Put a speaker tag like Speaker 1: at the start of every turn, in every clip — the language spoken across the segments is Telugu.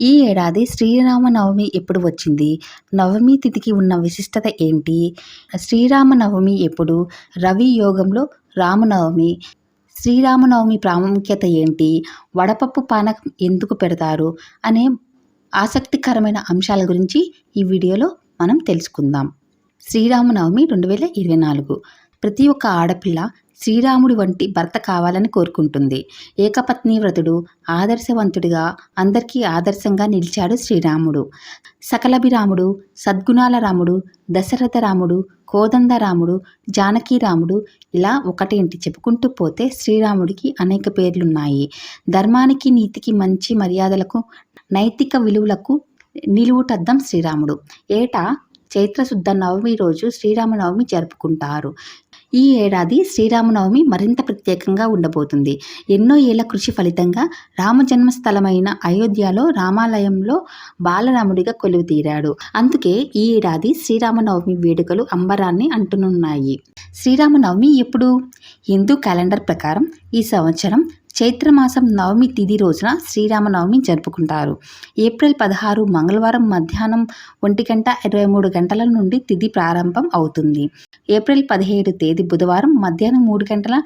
Speaker 1: ఈ ఏడాది శ్రీరామనవమి ఎప్పుడు వచ్చింది? నవమి తిథికి ఉన్న విశిష్టత ఏంటి? శ్రీరామనవమి ఎప్పుడు? రవి యోగంలో రామనవమి. శ్రీరామనవమి ప్రాముఖ్యత ఏంటి? వడపప్పు పానకం ఎందుకు పెడతారు? అనే ఆసక్తికరమైన అంశాల గురించి ఈ వీడియోలో మనం తెలుసుకుందాం. శ్రీరామనవమి రెండు వేల ఇరవై నాలుగు. ప్రతి ఒక్క ఆడపిల్ల శ్రీరాముడి వంటి భర్త కావాలని కోరుకుంటుంది. ఏకపత్ని వ్రతుడు ఆదర్శవంతుడిగా అందరికీ ఆదర్శంగా నిలిచాడు శ్రీరాముడు. సకలభిరాముడు సద్గుణాల రాముడు దశరథ రాముడు కోదండ రాముడు జానకి రాముడు ఇలా ఒకటేంటి చెప్పుకుంటూ పోతే శ్రీరాముడికి అనేక పేర్లున్నాయి. ధర్మానికి నీతికి మంచి మర్యాదలకు నైతిక విలువలకు నిలువుటద్దం శ్రీరాముడు. ఏటా? చైత్రశుద్ధ నవమి రోజు శ్రీరామనవమి జరుపుకుంటారు. ఈ ఏడాది శ్రీరామనవమి మరింత ప్రత్యేకంగా ఉండబోతుంది. ఎన్నో ఏళ్ళ కృషి ఫలితంగా రామజన్మస్థలమైన అయోధ్యలో రామాలయంలో బాలరాముడిగా కొలువు తీరాడు. అందుకే ఈ ఏడాది శ్రీరామనవమి వేడుకలు అంబరాన్ని అంటున్నాయి శ్రీరామనవమి ఎప్పుడు? హిందూ క్యాలెండర్ ప్రకారం ఈ సంవత్సరం చైత్రమాసం నవమి తిథి రోజున శ్రీరామనవమి జరుపుకుంటారు. ఏప్రిల్ పదహారు మంగళవారం మధ్యాహ్నం ఒంటి గంట ఇరవై మూడు గంటల నుండి తిథి ప్రారంభం అవుతుంది. ఏప్రిల్ పదిహేడు తేదీ బుధవారం మధ్యాహ్నం మూడు గంటల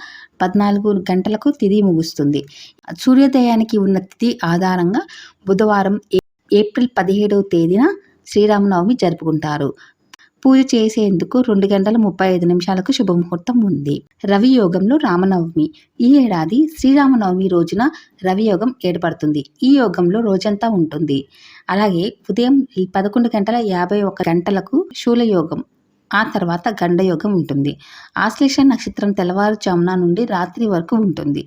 Speaker 1: పద్నాలుగు గంటలకు తిథి ముగుస్తుంది. సూర్యోదయానికి ఉన్న తిథి ఆధారంగా బుధవారం ఏప్రిల్ పదిహేడవ తేదీన శ్రీరామనవమి జరుపుకుంటారు. పూజ చేసేందుకు రెండు గంటల ముప్పై ఐదు నిమిషాలకు శుభముహూర్తం ఉంది. రవి యోగంలో రామనవమి. ఈ ఏడాది శ్రీరామనవమి రోజున రవి యోగం ఏర్పడుతుంది. ఈ యోగంలో రోజంతా ఉంటుంది. అలాగే ఉదయం పదకొండు గంటల యాభై ఒక గంటలకు శూలయోగం. ఆ తర్వాత గండయోగం ఉంటుంది. ఆశ్లేష నక్షత్రం తెల్లవారుజామున నుండి రాత్రి వరకు ఉంటుంది.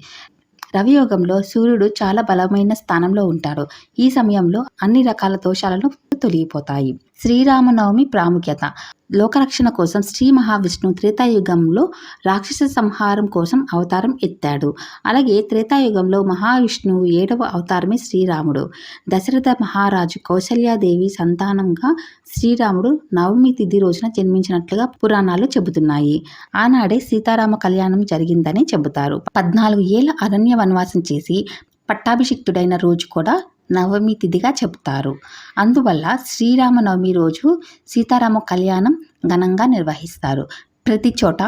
Speaker 1: రవియోగంలో సూర్యుడు చాలా బలమైన స్థానంలో ఉంటాడు. ఈ సమయంలో అన్ని రకాల దోషాలను తొలగిపోతాయి. శ్రీరామనవమి ప్రాముఖ్యత. లోకరక్షణ కోసం శ్రీ మహావిష్ణు త్రేతాయుగంలో రాక్షస సంహారం కోసం అవతారం ఎత్తాడు. అలాగే త్రేతాయుగంలో మహావిష్ణువు ఏడవ అవతారమే శ్రీరాముడు. దశరథ మహారాజు కౌశల్యాదేవి సంతానంగా శ్రీరాముడు నవమి తిథి రోజున జన్మించినట్లుగా పురాణాలు చెబుతున్నాయి. ఆనాడే సీతారామ కళ్యాణం జరిగిందని చెబుతారు. పద్నాలుగు ఏళ్ళ అరణ్య వనవాసం చేసి పట్టాభిషిక్తుడైన రోజు కూడా నవమి తిథిగా చెబుతారు. అందువల్ల శ్రీరామనవమి రోజు సీతారామ కళ్యాణం ఘనంగా నిర్వహిస్తారు. ప్రతి చోట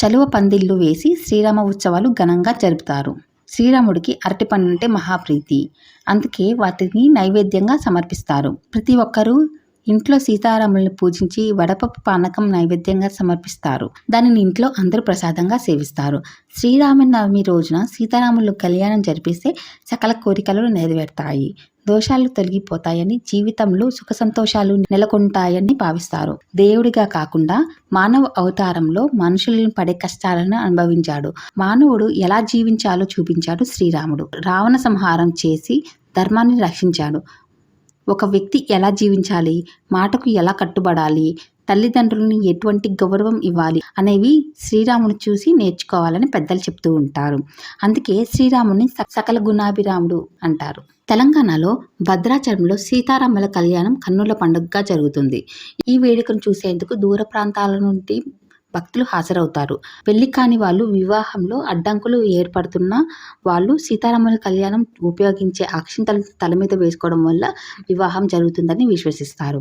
Speaker 1: చలువ పందిళ్ళు వేసి శ్రీరామ ఉత్సవాలు ఘనంగా జరుపుతారు. శ్రీరాముడికి అరటిపండు అంటే మహాప్రీతి అందుకే వాటిని నైవేద్యంగా సమర్పిస్తారు. ప్రతి ఒక్కరూ ఇంట్లో సీతారాములను పూజించి వడపప్పు పానకం నైవేద్యంగా సమర్పిస్తారు. దానిని ఇంట్లో అందరూ ప్రసాదంగా సేవిస్తారు. శ్రీరామనవమి రోజున సీతారాములు కళ్యాణం జరిపిస్తే సకల కోరికలు నెరవేరుతాయి. దోషాలు తొలగిపోతాయని జీవితంలో సుఖ సంతోషాలు నెలకొంటాయని భావిస్తారు. దేవుడిగా కాకుండా మానవ అవతారంలో మనుషులను పడే కష్టాలను అనుభవించాడు. మానవుడు ఎలా జీవించాలో చూపించాడు శ్రీరాముడు. రావణ సంహారం చేసి ధర్మాన్ని రక్షించాడు. ఒక వ్యక్తి ఎలా జీవించాలి? మాటకు ఎలా కట్టుబడాలి? తల్లిదండ్రులను ఎటువంటి గౌరవం ఇవ్వాలి? అనేవి శ్రీరాముని చూసి నేర్చుకోవాలని పెద్దలు చెప్తూ ఉంటారు. అందుకే శ్రీరాముని సకల గుణాభిరాముడు అంటారు. తెలంగాణలో భద్రాచలంలో సీతారాముల కళ్యాణం కన్నుల పండుగగా జరుగుతుంది. ఈ వేడుకను చూసేందుకు దూర ప్రాంతాల నుండి భక్తులు హాజరవుతారు. పెళ్ళి కాని వాళ్ళు వివాహంలో అడ్డంకులు ఏర్పడుతున్న వాళ్ళు సీతారాముల కళ్యాణం ఉపయోగించే అక్షింతలు తల మీద వేసుకోవడం వల్ల వివాహం జరుగుతుందని విశ్వసిస్తారు.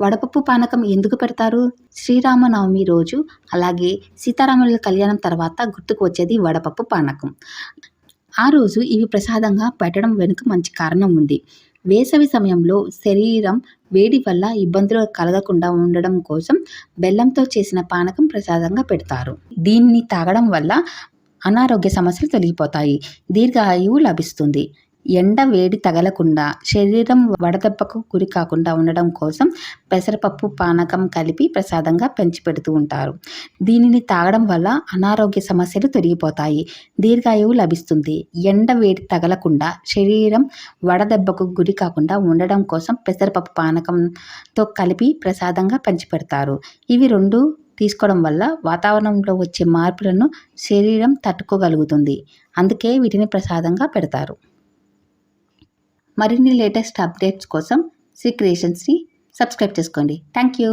Speaker 1: వడపప్పు పానకం ఎందుకు పెడతారు? శ్రీరామనవమి రోజు అలాగే సీతారాముల కళ్యాణం తర్వాత గుర్తుకు వచ్చేది వడపప్పు పానకం. ఆ రోజు ఇవి ప్రసాదంగా పెట్టడం వెనుక మంచి కారణం ఉంది. వేసవి సమయంలో శరీరం వేడి వల్ల ఇబ్బందులు కలగకుండా ఉండడం కోసం బెల్లంతో చేసిన పానకం ప్రసాదంగా పెడతారు. దీన్ని తాగడం వల్ల అనారోగ్య సమస్యలు తొలగిపోతాయి. దీర్ఘాయువు లభిస్తుంది. ఎండ వేడి తగలకుండా శరీరం వడదెబ్బకు గురి కాకుండా ఉండడం కోసం పెసరపప్పు పానకం కలిపి ప్రసాదంగా పెంచి పెడుతూ ఉంటారు. దీనిని తాగడం వల్ల అనారోగ్య సమస్యలు తొలగిపోతాయి. దీర్ఘాయువు లభిస్తుంది. ఎండ వేడి తగలకుండా శరీరం వడదెబ్బకు గురి కాకుండా ఉండడం కోసం పెసరపప్పు పానకంతో కలిపి ప్రసాదంగా పెడతారు. ఇవి రెండు తీసుకోవడం వల్ల వాతావరణంలో వచ్చే మార్పులను శరీరం తట్టుకోగలుగుతుంది. అందుకే వీటిని ప్రసాదంగా పెడతారు. మరిన్ని లేటెస్ట్ అప్డేట్స్ కోసం శ్రీ క్రియేషన్స్ని సబ్స్క్రైబ్ చేసుకోండి. Thank you